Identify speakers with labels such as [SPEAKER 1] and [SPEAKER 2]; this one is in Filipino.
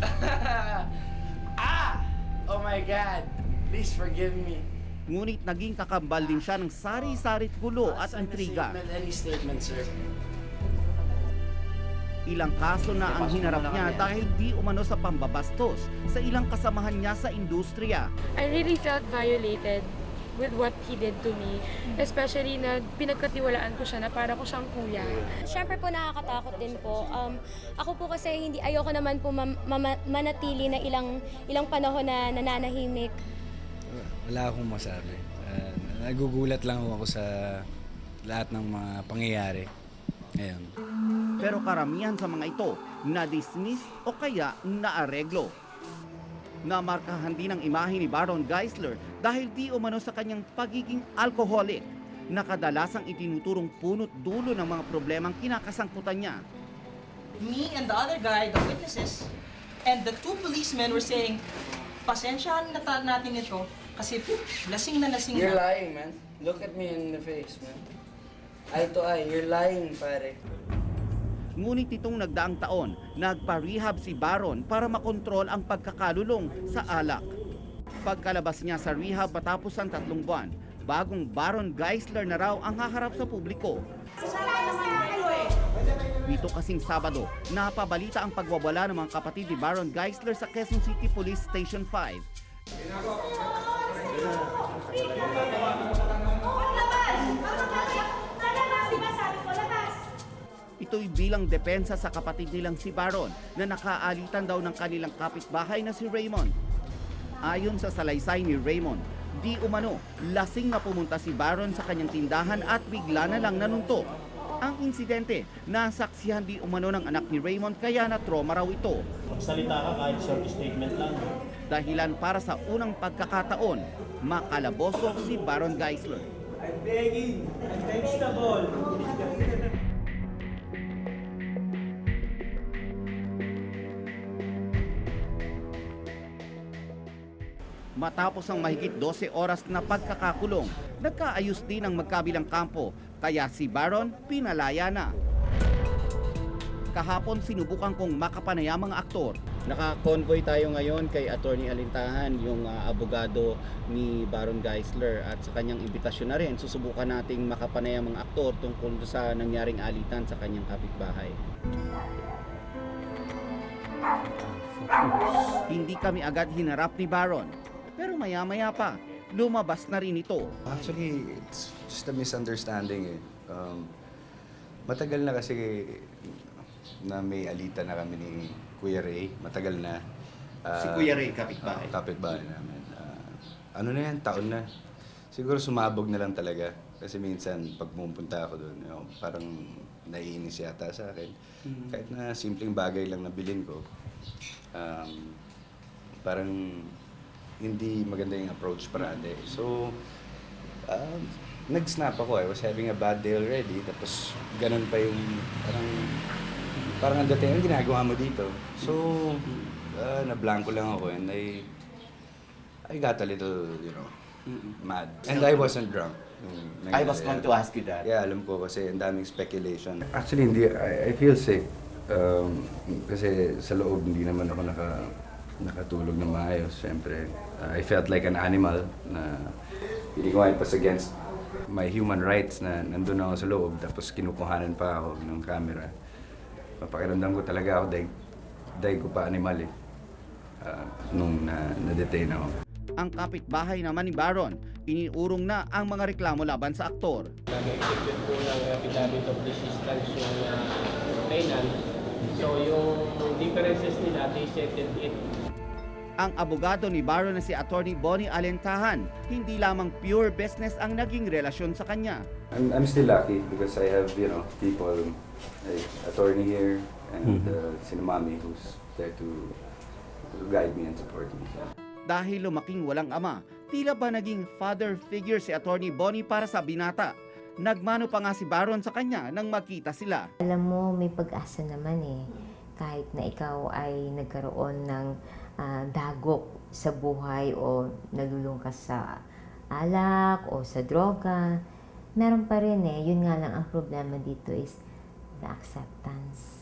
[SPEAKER 1] ah! Oh my God! Please forgive me.
[SPEAKER 2] Ngunit naging kakambal din siya ng sari-sarit gulo at intriga.
[SPEAKER 1] statement, Any statement, sir.
[SPEAKER 2] Ilang kaso na ang hinarap niya
[SPEAKER 1] kami.
[SPEAKER 2] dahil di umano sa pambabastos sa ilang kasamahan niya sa industriya.
[SPEAKER 3] I really felt violated with what he did to me. Especially na pinagkatiwalaan ko siya na para ko siyang kuya.
[SPEAKER 4] Siyempre po nakakatakot din po. Um, ako po kasi hindi ayoko naman po mam- mama- manatili na ilang ilang panahon na nananahimik.
[SPEAKER 5] Wala akong masabi. Ah, nagugulat lang ako sa lahat ng mga pangyayari. Ngayon.
[SPEAKER 2] Pero karamihan sa mga ito na-dismiss o kaya naareglo. Namarkahan din ang imahe ni Baron Geisler dahil di umano sa kanyang pagiging alcoholic na kadalasang itinuturong punot dulo ng mga problemang kinakasangkutan niya.
[SPEAKER 6] me and the other guy, the witnesses, and the two policemen were saying, pasensyahan na ta- natin ito kasi lasing na lasing
[SPEAKER 1] You're
[SPEAKER 6] na.
[SPEAKER 1] lying, man. Look at me in the face, man. Eye to eye, you're lying, pare.
[SPEAKER 2] Ngunit itong nagdaang taon, nagpa-rehab si Baron para makontrol ang pagkakalulong sa alak. Pagkalabas niya sa rehab matapos ang tatlong buwan, bagong Baron Geisler na raw ang haharap sa publiko. Dito kasing Sabado, napabalita ang pagwawala ng mga kapatid ni Baron Geisler sa Quezon City Police Station 5. Ito'y bilang depensa sa kapatid nilang si Baron na nakaalitan daw ng kanilang kapitbahay na si Raymond. Ayon sa salaysay ni Raymond, di umano, lasing na pumunta si Baron sa kanyang tindahan at bigla na lang nanuntok. Ang insidente, nasaksihan di umano ng anak ni Raymond kaya na trauma raw ito.
[SPEAKER 7] Magsalita ka kahit short statement lang.
[SPEAKER 2] Dahilan para sa unang pagkakataon, makalaboso si Baron Geisler.
[SPEAKER 7] I'm begging. Thanks the
[SPEAKER 2] Matapos ang mahigit 12 oras na pagkakakulong, nagkaayos din ang magkabilang kampo, kaya si Baron pinalaya na. Kahapon sinubukan kong makapanayam ang aktor. Naka-convoy tayo ngayon kay Attorney Alintahan, yung ah, abogado ni Baron Geisler at sa kanyang imbitasyon na rin, susubukan nating makapanayam ang aktor tungkol sa nangyaring alitan sa kanyang kapitbahay. Hindi kami agad hinarap ni Baron, pero maya-maya pa, lumabas na rin ito.
[SPEAKER 5] Actually, it's just a misunderstanding eh. Um, matagal na kasi na may alita na kami ni Kuya Ray. Matagal na. Ah,
[SPEAKER 2] Si Kuya Ray, kapitbahay.
[SPEAKER 5] ah, kapitbahay namin. Ah, ano na yan, taon na. Siguro sumabog na lang talaga. Kasi minsan, pag pumunta ako doon, you know, parang naiinis yata sa akin. Kahit na simpleng bagay lang na bilhin ko, um, parang hindi maganda yung approach parate. So, um, nag-snap ako. I was having a bad day already. Tapos, ganun pa yung parang parang ang dating, ano ginagawa mo dito? So, uh, na-blanco lang ako and I I got a little, you know, mad. And I wasn't drunk. nung
[SPEAKER 2] I was going to ask you that.
[SPEAKER 5] Yeah, alam ko kasi ang daming speculation. Actually, hindi, I, I feel sick. Um, kasi sa loob, hindi naman ako naka, nakatulog na maayos. Siyempre, uh, I felt like an animal na hindi ko it was against my human rights na nandun ako sa loob tapos kinukuhanan pa ako ng camera. Papakiramdam ko talaga ako dahil, dahil ko pa animal eh. Uh, nung na, na-detain ako.
[SPEAKER 2] Ang kapitbahay naman ni Baron, iniurong na ang mga reklamo laban sa aktor.
[SPEAKER 7] Nag-execute po ng affidavit of desistance yung uh, complainant. So yung differences nila, they settled it.
[SPEAKER 2] Ang abogado ni Baron na si Attorney Bonnie Alentahan, hindi lamang pure business ang naging relasyon sa kanya.
[SPEAKER 5] I'm, I'm still lucky because I have, you know, people like attorney here and uh, Sinamami who's there to, to guide me and support me.
[SPEAKER 2] Dahil lumaking walang ama, tila ba naging father figure si Attorney Bonnie para sa binata. Nagmano pa nga si Baron sa kanya nang magkita sila.
[SPEAKER 8] Alam mo, may pag-asa naman eh. Kahit na ikaw ay nagkaroon ng ah, dagok sa buhay o nalulung ka sa alak o sa droga, meron pa rin eh. Yun nga lang ang problema dito is the acceptance.